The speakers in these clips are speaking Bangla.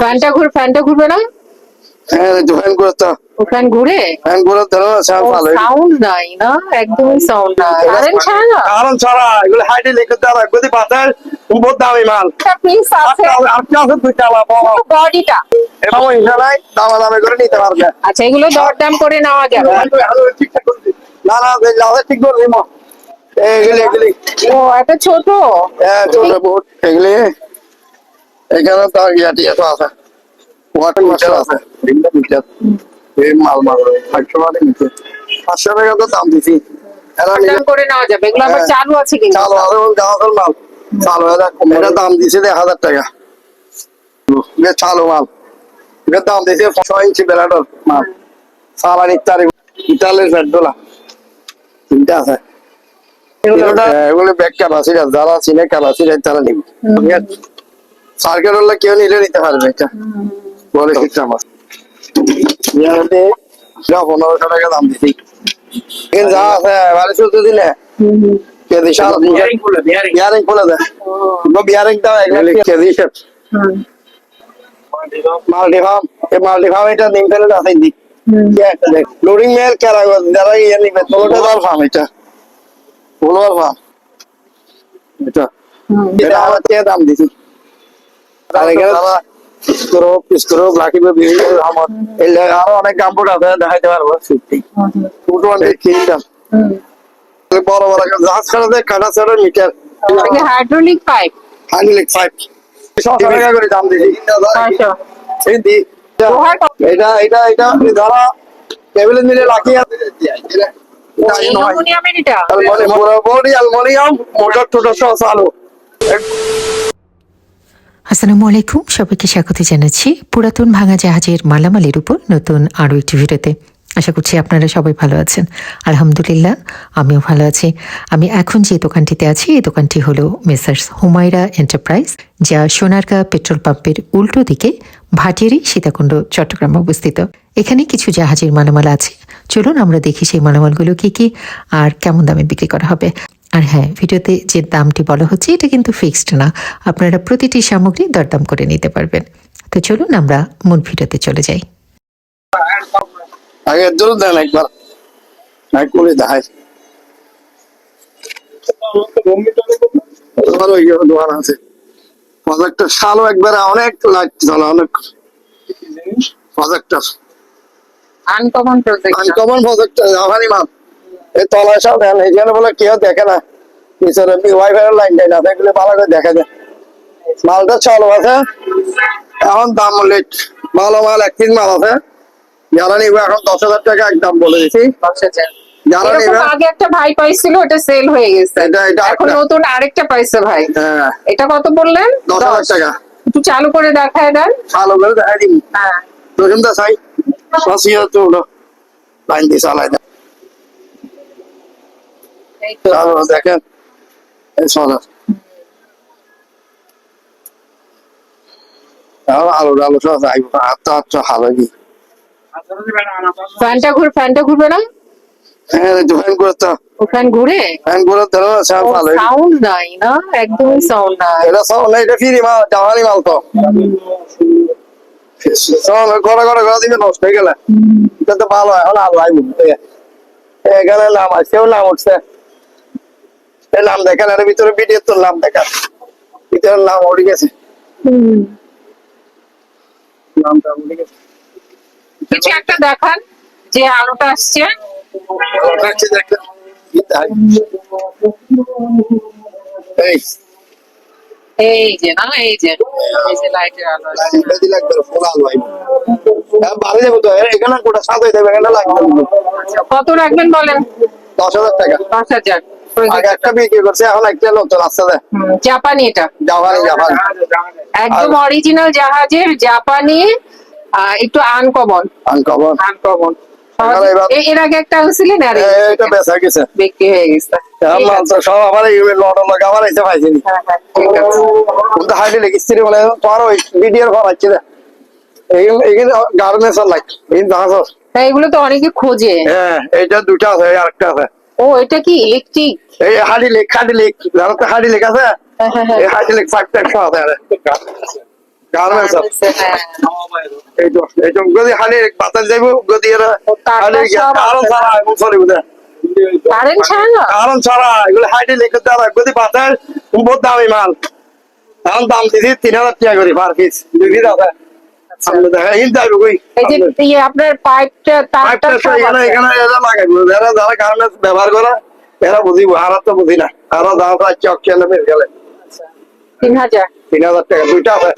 ফ্যানটা ঘুর ফ্যানটা ঘুরবে না? হ্যাঁ ও ফ্যান ঘুরে? ফ্যান করে ধরো সাউন্ড ভালো সাউন্ড নাই না একদমই সাউন্ড নাই। কারেন্ট ছাড়া না? ছাড়া এগুলো হাইটে লিখে পাতার বহুত দামি মাল। পিস আছে। আর কি আছে চালা বলো বডিটা দামা দামে করে নিতে পারবে। আচ্ছা এগুলো দরদাম করে নেওয়া যাবে। ঠিকঠাক করে দিই। না না ঠিক করে এগুলি এগুলি। ও এত ছোট? হ্যাঁ ছোট বহুত এগুলি। এখানে তো ইয়া তো আছে। ওয়াটার মিটার আছে। এগুলো মিটার এই মাল মাল পাঁচশো টাকা নিচে পাঁচশো টাকা তো দাম দিছি। এরা নিজে দরদাম করে নেওয়া যাবে। এগুলো আবার হ্যাঁ। চালু আছে কিন্তু। চালু আছে গাঁওয়ার মাল। চালু এটা এটা দাম দিছে দেড় হাজার টাকা। চালু মাল। এটা দাম দিছে ছয় ইঞ্চি বেলাডর মাল। সালান ইত্যাদি। তিনটা আছে। হ্যাঁ, এগুলো ব্যাগ ক্যাপাসিটি আছে। যারা চিনে ক্যাপাসিটি তারা নিবে। সার্কেট হলে কেউ নিলে নিতে পারবে এটা বলে ইয়াতে যা পনেরোশো টাকা দাম দিছি। কিন্তু যা আছে বাড়ি চলতে দিলে। কেজি বিয়ারিং খুলে দেয় বিয়ারিং দাও কেজি। হিসেব মাল্টিফার্ম এই মাল্টিফার্ম এটা নিম ফেলে আছে দি লোডিং মেল কেরা যারা ইয়ে নিবে তোলোটা দার ফার্ম এটা। বলোয়ার ফার্ম এটা। এটা আমার চেয়ে দাম দিছি। আর এখানে স্ক্রোপ স্ক্রোপ রাখিবে বিভিন্ন আমার আরও অনেক কাপড় আছে দেখাইতে পারব সত্যি। টু টোয়েন্টি বড় বড় জাহাজ কাটা ছাড়া metre. Hydraulic pipe hydraulic pipe ছশো টাকা করে দাম দিছি ছয়শো এই দি লোহার কত? এটা এটা এটা ধরা টেবিলে মিলে অ্যালমোনিয়াম মোটর টোটর সহ চালু। আসসালামু আলাইকুম, সবাইকে স্বাগত জানাচ্ছি পুরাতন ভাঙা জাহাজের মালামালের উপর নতুন আরও একটি ভিডিওতে। আশা করছি আপনারা সবাই ভালো আছেন। আলহামদুলিল্লাহ, আমিও ভালো আছি। আমি এখন যে দোকানটিতে আছি, এই দোকানটি হলো মেসার্স হুমায়রা এন্টারপ্রাইজ, যা সোনারগাঁ পেট্রোল পাম্পের উল্টো দিকে ভাটিয়ারি সীতাকুণ্ড, চট্টগ্রামে অবস্থিত। এখানে কিছু জাহাজের মালামাল আছে। চলুন আমরা দেখি সেই মালামালগুলো কি কি আর কেমন দামে বিক্রি করা হবে। আর হ্যাঁ ভিডিওতে যে দামটি বলা হচ্ছে এটা কিন্তু ফিক্সড না। আপনারা প্রতিটি সামগ্রী দরদাম করে নিতে পারবেন। তো চলুন আমরা মূল ভিডিওতে চলে যাই। আগে জোর দেন একবার। এক করে দেখায় দোকান আছে। প্রজেক্টর শালও একবারে অনেক লাইট চলে অনেক projector uncommon project uncommon projector জাপানি মাল। এই তলায় সব দেন এখানে বলে কেউ দেখে না। পিছনে ওয়াইফাই লাইন টাইন আছে এগুলো ভালো করে দেখা যায় মালটা চালু আছে। এখন দাম লেট। ভালো মাল এক পিস মাল আছে। যারা নিবে এখন দশ হাজার টাকা একদম বলে দিছি। যারা নিবে আগে একটা ভাই পাইছিল ওটা সেল হয়ে গেছে। এখন। নতুন আরেকটা পাইছে ভাই। হ্যাঁ। এটা কত বললেন? দশ হাজার টাকা। একটু চালু করে দেখায় দেন। ভালো করে দেখা দিন হ্যাঁ। তো লাইন দিয়ে চালাই দেন এই তো তারপর দেখেন এই সোনা আরও আলো আলো সব আইব ভালো কি? ফ্যানটা ঘুর ফ্যানটা ঘুরবে না হ্যাঁ জয়েন করতে ফ্যান ঘুরে ফ্যান করে ধরো সব ভালো সাউন্ড নাই না একদমই সাউন্ড নাই। এটা সব না এটা ফ্রি মাল জামানি মাল তো। ঘরে দিবে নষ্ট হয়ে গেলে। এটা তো ভালো এখন আলো আইব। এখানে নাম আছে নাম উঠছে। নাম দেখেন আর ভিতরে ভিডিও তোর নাম দেখান ভিতরে নাম উঠে গেছে। নামটা উঠে গেছে। কিছু একটা দেখান যে আলোটা আসছে। দেখেন এই এই। যে না এই যে এই যে লাইটের আলো আসছে। এটা দিলে একবার ফুল আলো হ্যাঁ বাড়ি যাব তো। এখানে সাজাই দেবে এখানে লাগবে। আচ্ছা, কত রাখবেন বলেন? দশ হাজার টাকা। পাঁচ হাজার। আগে একটা বিক্রি করছে এখন একটা নতুন আসছে জাপানি এটা। জাপানি জাপানি। একদম অরিজিনাল জাহাজের জাপানি একটু আনকমন আনকমন আনকমন এর আগে একটা হয়েছিলেন আর এটা বেচা গেছে। বিক্রি হয়ে গেছে। এখন ঠিক মাল আছে। তো সব আমার এই আমার এসে পাইছিনি ঠিক আছে। কিন্তু হাইডে লেগেছি বলে তোমার ওই ভিডিওর ঘর আছে না এইগুলো এইগুলো গার্মেন্টস লাইক এই জাহাজ এগুলো তো অনেকে খোঁজে। হ্যাঁ এইটা দুটা আছে আরেকটা আছে। ও এটা কি ইলেকট্রিক এই হাডি লেক হাডি লেক জানো তো হাডি লেক আছে? হ্যাঁ, হ্যাঁ, হ্যাঁ। এই হাডি লেক টাইপ আছে আরে। গার্মেন্টস এই তো এই তো গদি হালি বাতাস যাইবো গদি এরা কারণ ছাড়া এবং সরি বুঝা? কারেন্ট ছাড়া কারণ ছাড়া এগুলো হাইডে লিখে দেওয়া গদি বাতাস বহুত দামি মাল। এখন দাম দিছি তিন হাজার টাকা করে পার পিস দুই পিস আছে। আপনার পাইপটা তারটা পাইপটা তো সব এখানে এখানে এরা লাগাইবো যারা যারা গার্মেন্টস ব্যবহার করে এরা বুঝিব আর তো বুঝি না। আরও দাম পাচ্ছে অক্ষেলে মেরে গেলে। তিন হাজার। তিন হাজার টাকা দুইটা আছে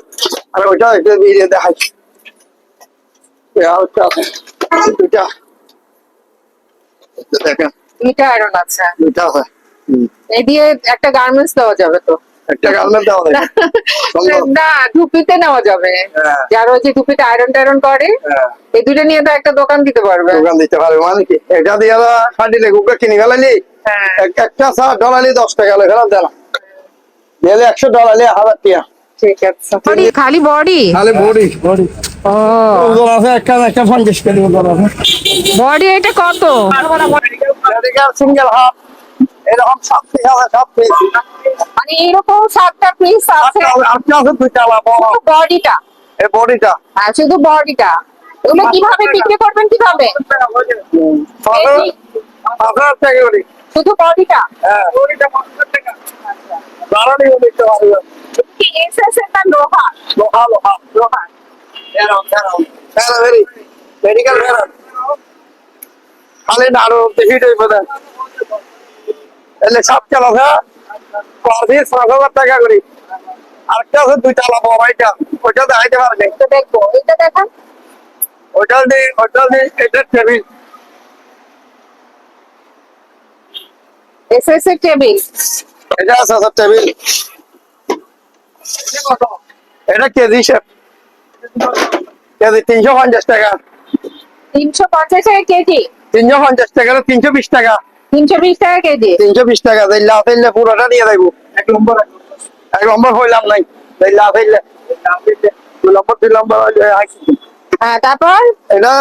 আর ওইটা একটু দিয়ে দেখাই। এই আরেকটা আছে। দুইটা। দেখেন। দুইটা আয়রন আছে। দুইটা আছে এই দিয়ে একটা গার্মেন্টস দেওয়া যাবে তো। একটা গার্মেন্ট দেওয়া যায় সুন্দর। না টুপিতে নেওয়া যাবে। যারা ওই টুপিতে আয়রন টায়রন করে এই দুটো নিয়ে তো একটা দোকান দিতে পারবে। দোকান দিতে পারবে মানে কি? এটা দিয়ে খাটিলে গুগা কিনে ফেলালি একটা সার ডলালি দশ টাকা লেখা দেনা দিলে একশো ডলালি হাজার টাকা ঠিক আছে। খালি বডি? তাহলে বডি। এটা কত? Single half. এরকম পিস পিস। মানে এরকম সাতটা পিস আছে আপনি আছে দুইটা বডিটা এই বডিটা হ্যাঁ শুধু বডিটা এগুলো কীভাবে বিক্রি করবেন কীভাবে? আপনার শুধু বডিটা হ্যাঁ বডিটা পঞ্চাশ টাকা দাঁড়ানি দিতে পারবেন কি এসএস এটা লোহা। লোহা লোহা লোহা। এরি মেডিকেল এরম খালি নাড়ো দেখি দেই বোধহয়। এলে সব চাল আছে পার পিস পাঁচ হাজার টাকা করি। আরেকটা আছে দুইটা লাভ ওইটা ওইটা দেখাইতে পারবে দেখব এটা দেখান ওইটা দি ওইটা দি এটা টেবিল। এসএস এর টেবিল। এটা আছে স্যার টেবিল। এটা কেজি শেপ। কেজি তিনশো পঞ্চাশ টাকা। তিনশো পঞ্চাশ টাকা কেজি। তিনশো পঞ্চাশ টাকা তিনশো বিশ টাকা। তিনশো বিশ টাকা কেজি। তিনশো বিশ টাকা পুরোটা নিয়ে এক নম্বর এক নম্বর। হইলাম নাই দুই নম্বর দুই নম্বর হ্যাঁ তারপর? এটা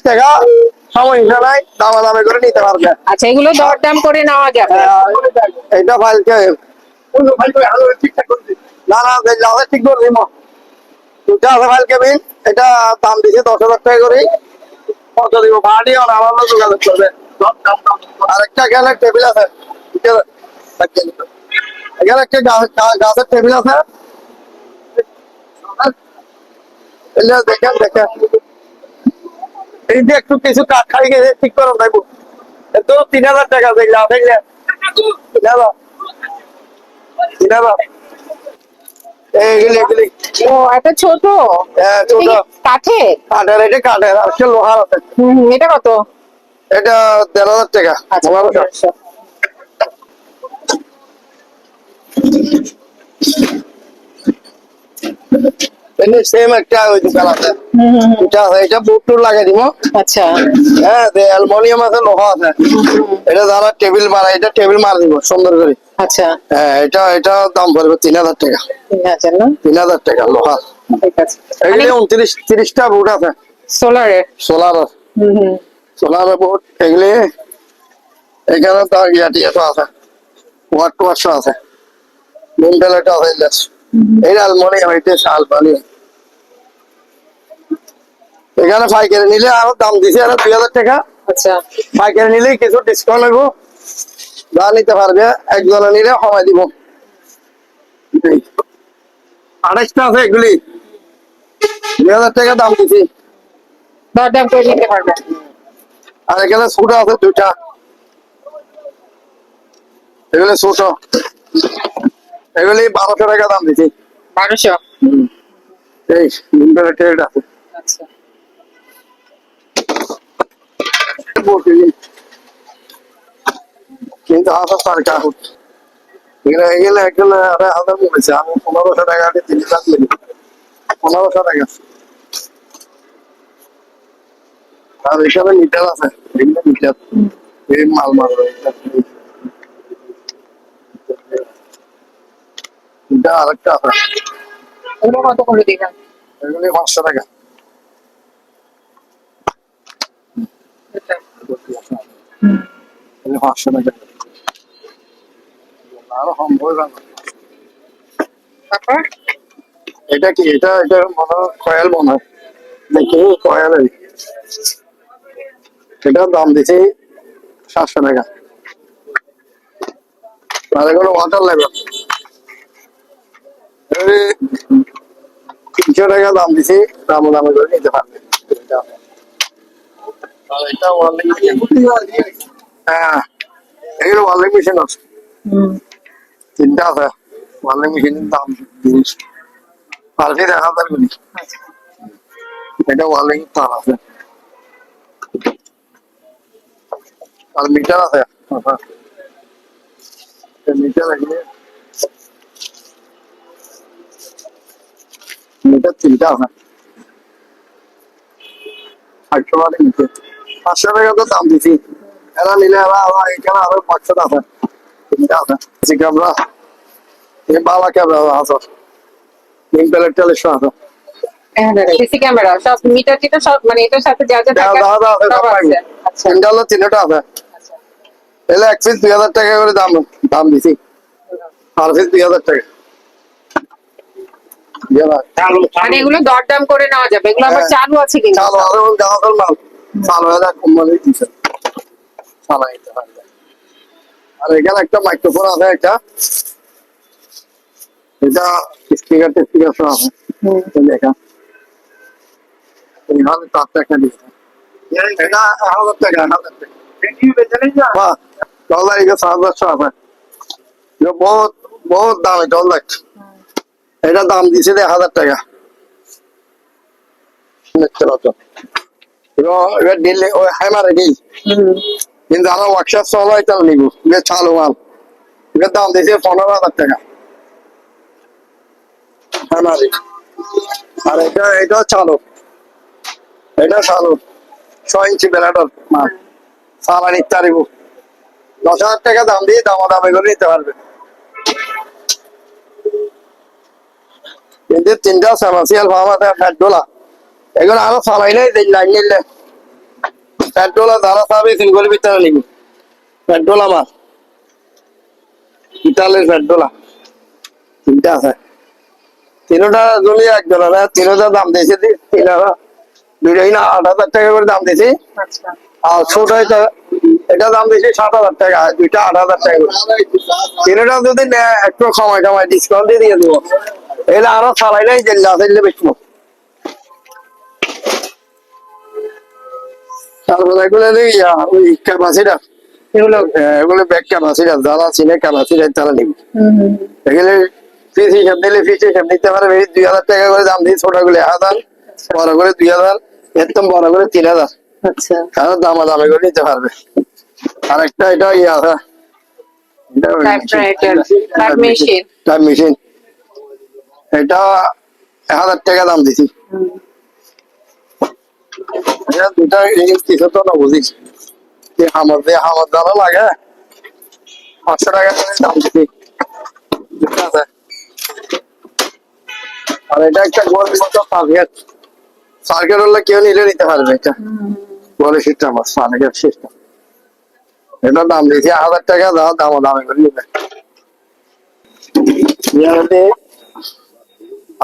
টাকা সমস্যা নাই দামা দামে করে নিতে পারবে। আচ্ছা এগুলো দরদাম করে নেওয়া যাবে। আহ, এটা ফাইলকে না ঠিক করে দিব দুটা আছে এটা দাম দিছে দশ হাজার টাকা করে কত দিব ভাড়ি আর আমার যোগাযোগ করবে। আরেকটা এখানে টেবিল আছে। এখানে একটা গা- গা- গাছের টেবিল আছে। দেখেন দেখেন। এই যে একটু কিছু কাঠ খাই গেছে ঠিক করে তিন হাজার টাকা দেখলে দেখলে তিন হাজার। তিন হাজার। এইগুলি এগুলি ও এত ছোট? কাঠের? এটা কাঠের আর লোহার আছে। এটা কত? এটা দেড় হাজার টাকা। পনেরোশো। পনেরোশো। এমনি সেম একটা ওই দোকান আছে হুম হুম হুম, এটা এটা বুট লাগাই দিব। আচ্ছা। হ্যাঁ অ্যালমোনিয়াম আছে লোহা আছে। এটা যারা টেবিল মারা এটা টেবিল মার দিব সুন্দর করে। আচ্ছা। হ্যাঁ এটা এটা দাম পড়বে তিন হাজার টাকা। তিন হাজার টাকা লোহা। ঠিক আছে। উনত্রিশ তিরিশটা বুট আছে। সোলারের সোলার হুম। সোলার বুট এগুলি এখানে তার ইয়াটি এত আছে ওয়াট ওয়াটশো আছে। মুন বেলাটা আছে লেস এই অ্যালমোনিয়াম এটা শাল পানি এখানে পাইকারি নিলে আরও দাম দিছে আরও দুই হাজার টাকা। আচ্ছা। পাইকারি নিলে কিছু ডিসকাউন্ট হইব যা নিতে পারবে একজনে নিলে সময় দিব। এই। আড়াইশটা আছে এগুলি। দুই হাজার টাকা দাম দিছি। দরদাম করে নিতে পারবে আর এখানে ছোট আছে দুইটা। এগুলি ছোট এগুলি বারোশো টাকা দাম দিছি। বারোশো? এই আছে। আচ্ছা। কিন্তু হাজার টাকা। হাজার আমি পনেরোশো টাকা পনেরোশো টাকা। আর এখানে মিটার আছে এখানে মিটার এই মাল মাল। এটা আরেকটা আছে। এগুলো কত করে দিবেন? এগুলি পাঁচশো টাকা। পাঁচশো টাকা। আরও সম্ভব তারপর? এটা কি এটা এটা মনে হয় কয়েল মনে হয়। দেখি কয়েল। এটার দাম দিছি সাতশো টাকা। আর এগুলো ওয়াটার লেভেল তিনশো টাকা দাম দিছি দাম দামে করে নিতে পারবে। এটা হ্যাঁ এগুলো মেশিন আছে। তিনটা আছে মেশিনের দাম জিনিস দেখা যাবে এটা তার আছে। আর মিটার আছে। মিটার এখানে। মিটার তিনটা আছে। আটশো টাকা নিচে। পাঁচশো টাকা তো দাম দিছি। এরা নিলে এরা আবার এখানে আরও পাঁচশো আছে। তিনটা আছে। সি ক্যামেরা এই বাবা ক্যামেরা আছে। ইন্টালেকচুয়াল আছে। সিসি ক্যামেরা সব মিটার টিটার সব মানে এটার সাথে যা যা থাকে আছে আচ্ছা। তিনটা হলো তিনটা আছে আচ্ছা। এলে এক পিস দুই হাজার টাকা করে দাম দাম দিছি। আর পিস দুই হাজার টাকা। মানে এগুলো দরদাম করে নেওয়া যাবে। এগুলো আবার হ্যাঁ। চালু আছে কিন্তু চালো আরও গাঁদার মাল। চালো হাজার কোম্পানি দিছে। চালাই আর এখানে একটা মাইক্রোফোন আছে একটা। এটা স্পিকার টিস্পিকার সব আছে দেখা এইভাবে এটা হাজার টাকা হাজার টাকা। ডলার এটা সাত হাজারশো আছে বহুত বহুত দাম এটা ডলার এটা দাম দিছে দেড় হাজার টাকা। এবার এবার দিল্লি ওই হ্যামার এটি কিন্তু আমার ওয়ার্কশপ চলো এটা নিব। এটা চালু মাল। এটার দাম দিয়েছে পনেরো হাজার টাকা। হ্যামারি আর এটা এটা চালু। এটা চালু। ছয় ইঞ্চি বেলাটার মাল। সালান ইত্যাদি দশ হাজার টাকা দাম দিয়ে দামা দামে করে নিতে পারবে। কিন্তু তিনটা সেমাসিয়াল ফার্ম আছে ফ্যাটডোলা এগুলো আরও চালাই নাই লাইন নিলে। ফ্যাটডোলা ধারা সাবি সিলগলি ভিতরে নিবি। ফ্যাটডোলা মাছ ইতালের ফ্যাটডোলা তিনটা আছে। তিনটা জমি একজন তিনটা দাম দিয়েছে দি- তিন হাজার দুইটাই না আট হাজার টাকা করে দাম দিয়েছি। আচ্ছা। আর ছোট এটা এটা দাম দিয়েছি সাত হাজার টাকা দুইটা আট হাজার টাকা করে। তিনটা যদি একটু সময় সময় ডিসকাউন্ট দিয়ে দিয়ে দেবো। এগুলো আরও চালাই নাই যে তারপরে এগুলো ওই এগুলো? আহ, এগুলো ব্যাগ ক্যাপাসিটার যারা চিনে ক্যাপাসিটার তারা নিবে। এগুলো ফিস হিসাব দিলে ফিস হিসাব নিতে দুই হাজার টাকা করে দাম দিই ছোটগুলো এক হাজার বড় করে দুই হাজার। একদম বড় করে তিন হাজার। আচ্ছা। কারণ দামা দামে করে নিতে পারবে। আর একটা এটা ইয়ে আছে। মেশিন এটা এক হাজার টাকা দাম দিছি। দুটা কিছু তো না বুঝিস আমার যে আমার দ্বারা লাগে পাঁচশো টাকা দাম দিছি। আর এটা একটা গোল মতো সার্কেট সার্কেট হলে কেউ নিলে নিতে পারবে এটা। বলে সিস্টেম আছে সার্কেট সিস্টেম এটা দাম দিয়েছি হাজার টাকা দাও দাম দামে করে নিবে।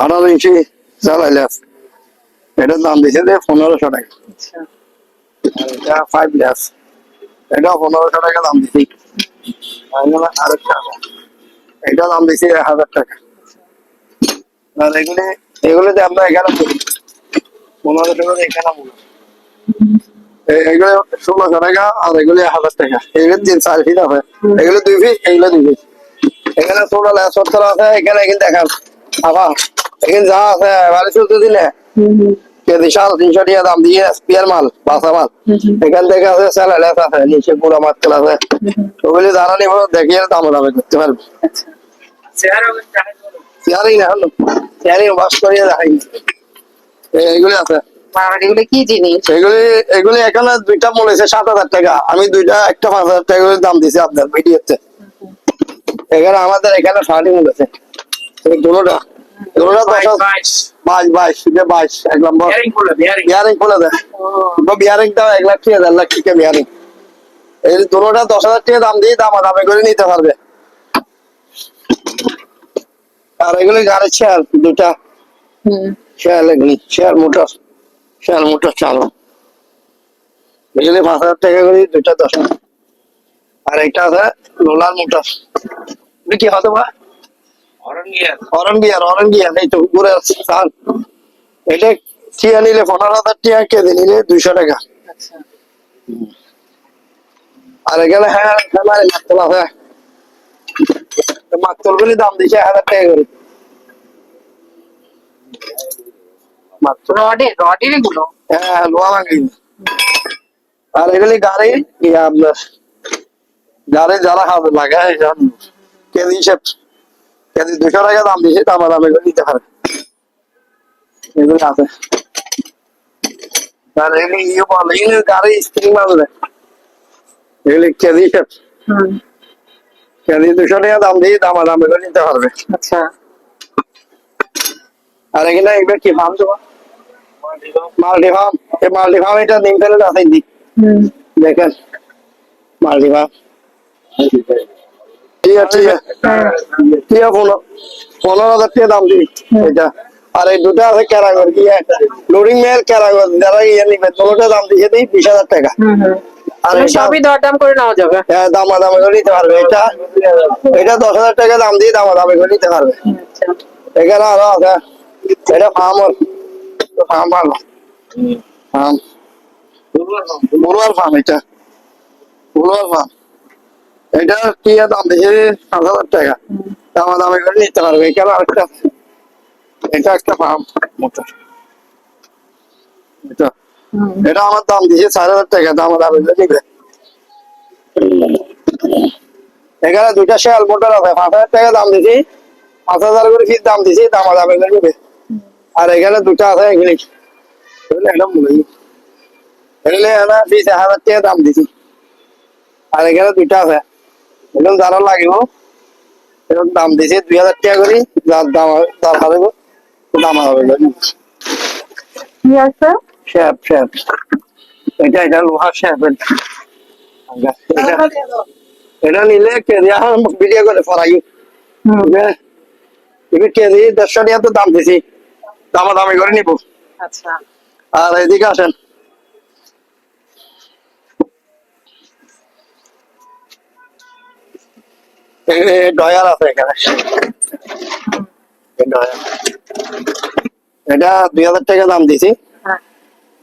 আঠারো ইঞ্চি চালাইলে আছে। এটার দাম দিয়েছে যে পনেরোশো টাকা। আচ্ছা। এটা ফাইভ গ্লাস এটা পনেরোশো টাকা দাম দিছি আরেকটা এটা দাম দিছি এক হাজার টাকা। আর এগুলি এগুলো যে আমরা এখানে করি পনেরোশো করে এখানে এগুলো ষোলোশো টাকা আর এগুলো হাজার টাকা। এগুলো তিন চার ফিট আছে এগুলো দুই ফিট এগুলো দুই ফিট এখানে ল্যাস সত্তর আছে এখানে এখানে দেখান আবার এখানে যা আছে বাড়ি শুধু দিলে। সাড়ে তিনশো টাকা দাম দিয়ে স্পিয়ার মাল বাসা মাল। এখান থেকে আছে স্যালাড আছে নিচে পুরো মাত্রা আছে। ওগুলি যারা নিব দেখিয়ে দাম দামে করতে পারবে। চেয়ারই না হলো। চেয়ারই বাস করিয়ে দেখাই। এগুলি আছে। এগুলো কি জিনিস? এগুলি এগুলি এখানে দুইটা সাত হাজার টাকা। আমি দুইটা একটা পাঁচ হাজার টাকা করে দাম দিছি আপনার ভিডিওতে। এখানে আমাদের এখানে শার্টিং বলেছে এই দুটোটা। দুটোটা দশ বাইশ। বাইশ বাইশ এক নম্বর। বিয়ারিং খুলে দেয় বিয়ারিং এক লাখ টাকা দেড় লাখ টাকা বিয়ারিং এই দুটোটা দশ হাজার টাকা দাম দিয়ে দামা দামে করে নিতে পারবে। আর এগুলি গাড়ির চেয়ার দুটা। হুম। শেয়ার লেগনি শেয়ার মোটর শেয়ার মোটর চালো বুঝলি পাঁচ হাজার টাকা করে দুইটা দশ। আর একটা আছে লোলার মোটর। কি হতে পারে এই তো এটা টিয়া নিলে পনেরো হাজার টিয়া কেজি নিলে দুইশো টাকা। আচ্ছা। আর এখানে হ্যাঁ হ্যাঁ মাকতল আছে। গুলি দাম দিচ্ছে এক হাজার টাকা করে। মাকতল রডের রডের এগুলো? হ্যাঁ লোহা আর এগুলি গাড়ি ইয়ে আপনার গাড়ি যারা হাতে লাগায় কেজি হিসেব কেজি দুশো টাকা দাম দিয়েছে দাম দাম এগুলো নিতে পারে। এগুলি আছে। আর এগুলি ইয়ে বলে এগুলি গাড়ি স্প্রিং মারবে এগুলি কেজি হিসেব। কেজি দুশো টাকা দাম দিয়ে দাম দাম এগুলো নিতে পারবে। আচ্ছা। আর এখানে এবার কি ফার্ম দেবো মাল্টি ফার্ম এই মাল্টি ফার্ম এটা নিম ফেলে আছে দি। দেখেন মাল্টি ঠিক আছে ঠিক আছে। পনেরো পনেরো হাজার টাকা দাম দিই এটা। আর এই দুটো আছে ক্যারাগর কি লোডিং মেল ক্যারাগর যারা ইয়ে নিবে দুটোটা দাম দিয়ে দিই বিশ হাজার টাকা। আর এটা সবই দরদাম করে নেওয়া যাবে। হ্যাঁ, দামা দামে করে নিতে পারবে। এটা এটা দশ হাজার টাকা দাম দিয়ে দামা দামে করে নিতে পারবে। আচ্ছা। এখানে আরও আছে। এটা ফার্ম ফার্ম ভালো ফার্ম বড়ুয়ার ফার্ম এটা। বড়ুয়ার ফার্ম এটা কি দাম? দিয়েছে পাঁচ হাজার টাকা। দামা দামে করে নিতে পারবে। এখানে আরেকটা এটা একটা ফার্ম মোটর এটা। এটা আমার দাম দিয়েছে চার হাজার টাকা। দামা দামে করে নিবে এখানে দুইটা শেয়াল মোটর আছে। পাঁচ হাজার টাকা দাম দিছি। পাঁচ হাজার করে ফিস দাম দিছি। দামা দামে করে নিবে আর এখানে দুটো আছে এগুলি একদম এগুলো ফিস এক হাজার টাকা দাম দিছি। আর এখানে দুটো আছে। এগুলো যারা লাগিব এরকম দাম দিছি। দুই হাজার টাকা করে যার দাম যার হারে দাম হবে কি আছে? শ্যাপ শ্যাপ এটা এটা লোহার শ্যাপ এটা নিলে কেজি ভিডিও করে ফরাই কেজি দেড়শো টাকা তো দাম দিছি। দামা দামি করে নিবো। আচ্ছা। আর এদিকে আসেন। ডয়ার আছে এখানে। এটা দুই হাজার টাকা দাম দিছি হ্যাঁ।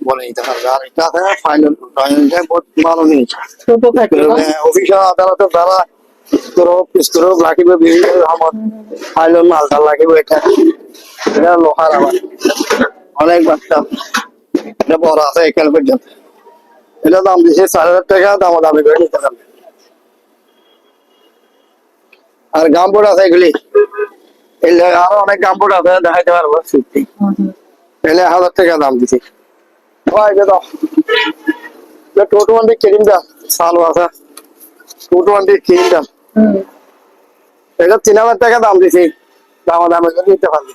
বলে নিতে পারবে। আর এটা ফাইনাল ডয়ারটা বহুত ভালো জিনিস। ছোট থাকে না? আদালতে যারা স্ক্রোপ স্ক্রোপ লাগিবে, বিভিন্ন রকম ফাইলন মালটা লাগিবে এটা। এটা লোহার আবার অনেক বাচ্চা এটা বড় আছে এখানে পর্যন্ত এটা দাম দিছে চার হাজার টাকা দাম দামি করে নিতে পারবে আর গামবোর্ড আছে এগুলি আরও অনেক গামবোর্ড আছে দেখাইতে পারব সত্যি এলে হাজার টাকা দাম দিছি। ভাই দাও টু টোয়েন্টি কিরিম দাম। সালো আছে। টু টোয়েন্টি কিরিম দাম। হুম এটা তিন হাজার টাকা দাম দিছি। দাম দামে নিতে পারবে।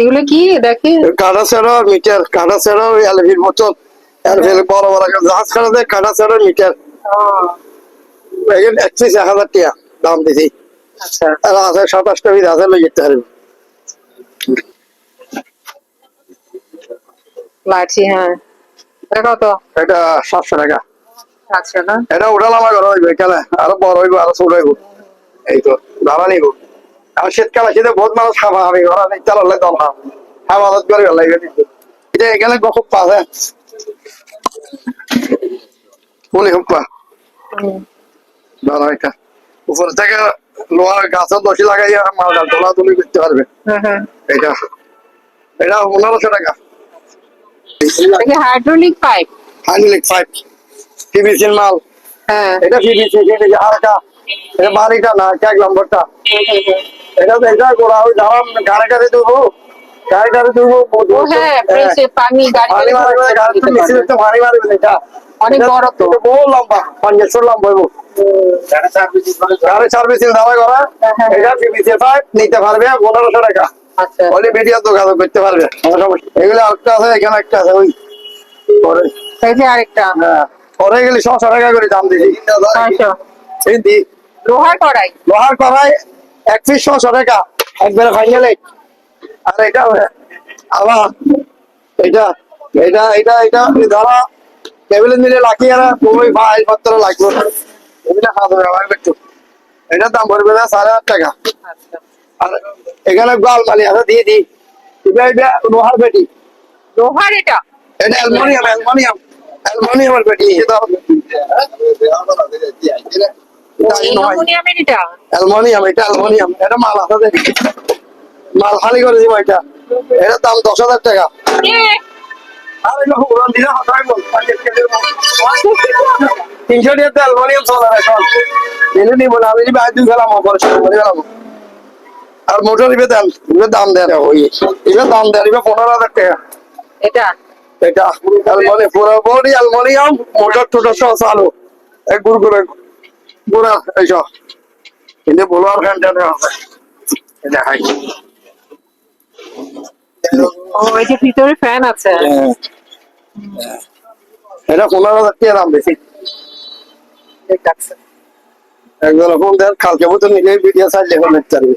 এগুলো কি? দেখি। কাটা সেরো মিটার কাটা সেরো এলভির মতন। এলভির বড় বড় জাহাজ কাটাতে কাটা সেরো মিটার। একত্রিশ এক হাজার টাকা দাম দিছি। আচ্ছা। আর আছে সাতাশটা বিধ আছে লই যেতে পারবে। লাঠি হ্যাঁ। এটা কত? এটা সাতশো টাকা। আচ্ছা না। এটা উঠালাম ঘর হইবে এখানে আরও বড় হইব আরও ছোট হইব এই তো দাঁড়া নিব আর শীতকালে শীতে বহুত মানুষ খাবা আমি ঘর নেই চালালে দল খাম। হেফাজত করে গেল এটা এখানে খুব পাশে ফুলি হুক পা হুম দাঁড়া এটা উপর থেকে লোহার গাছের দশি লাগাইয়া মালটা তোলা তুলি করতে পারবে এটা এটা পনেরোশো টাকা হাইড্রোলিক পাইপ। Hydraulic pipe. পিভিসির মাল হ্যাঁ। এটা পিভিসি এটা বাড়িটা না এক নম্বরটা। এটা তো এটা করা ওই গাড়ি গাড়ি দেবো গাড়ি গাড়ি দেবো ও হ্যাঁ পানি গাড়ি মারবে গাড়ি মিশে যেতে পানি মারবে এটা। অনেক বড় তো। বহু লম্বা পঞ্চাশ লম্বা হইব গাড়ি সার্ভিসিং দাওয়া করা হ্যাঁ। এটা পিভিসি পাইপ নিতে পারবে পনেরোশো টাকা। আচ্ছা। ওই ভিডিও দোকান করতে পারবে এগুলো আরেকটা আছে এখানে একটা আছে ওই। পরে। এই যে আরেকটা। হ্যাঁ। পরে গেলে ছশো টাকা করে দাম দিছি ছয়শো হিন্দি লোহার কড়াই। লোহার কড়াই এক পিস ছশো টাকা একবারে ফাইনালে আর এটা আবার এটা এটা এটা এটা ধরা টেবিলে মিলে লাকি আর তুমি ভাই পত্র লাগবে। না এগুলো খাওয়া ব্যবহার করছ এটার দাম পড়বে না সাড়ে আট টাকা। আচ্ছা। আর এখানে গাল মালি আছে দিয়ে দিই। এটা এটা লোহার পেটি। লোহার এটা? এটা অ্যালুমিনিয়াম অ্যালুমিনিয়াম। এটা এটা এই এটা? অ্যালুমিনিয়াম এটা অ্যালুমিনিয়াম। এটা মাল আছে মাল খালি করে দিব এটা। এটার দাম দশ হাজার টাকা। তিনশো টাকা অ্যালুমিনিয়াম চলে এখন। এনে নিব না আমি যদি বাইরে দুই গেলাম করে গেলাম আর মোটর ইবে দেন ইবে দাম দেন। ওই। ইবে দাম দেন ইবে পনেরো হাজার টাকা। এটা? এটা অ্যালুমিনিয়াম পুরো বডি অ্যালুমিনিয়াম মোটর টোটর সহ চালু এক গুড় করে পুরা এইসব কিন্তু বলো ঘণ্টা আছে এটা হাই ও ভিতরে ফ্যান আছে। এটা পনেরো হাজার টাকা দাম বেশি। ঠিক আছে। একজন ফোন দেন কালকে মতো নিজেই ভিডিও সাইড লেখা পারবে।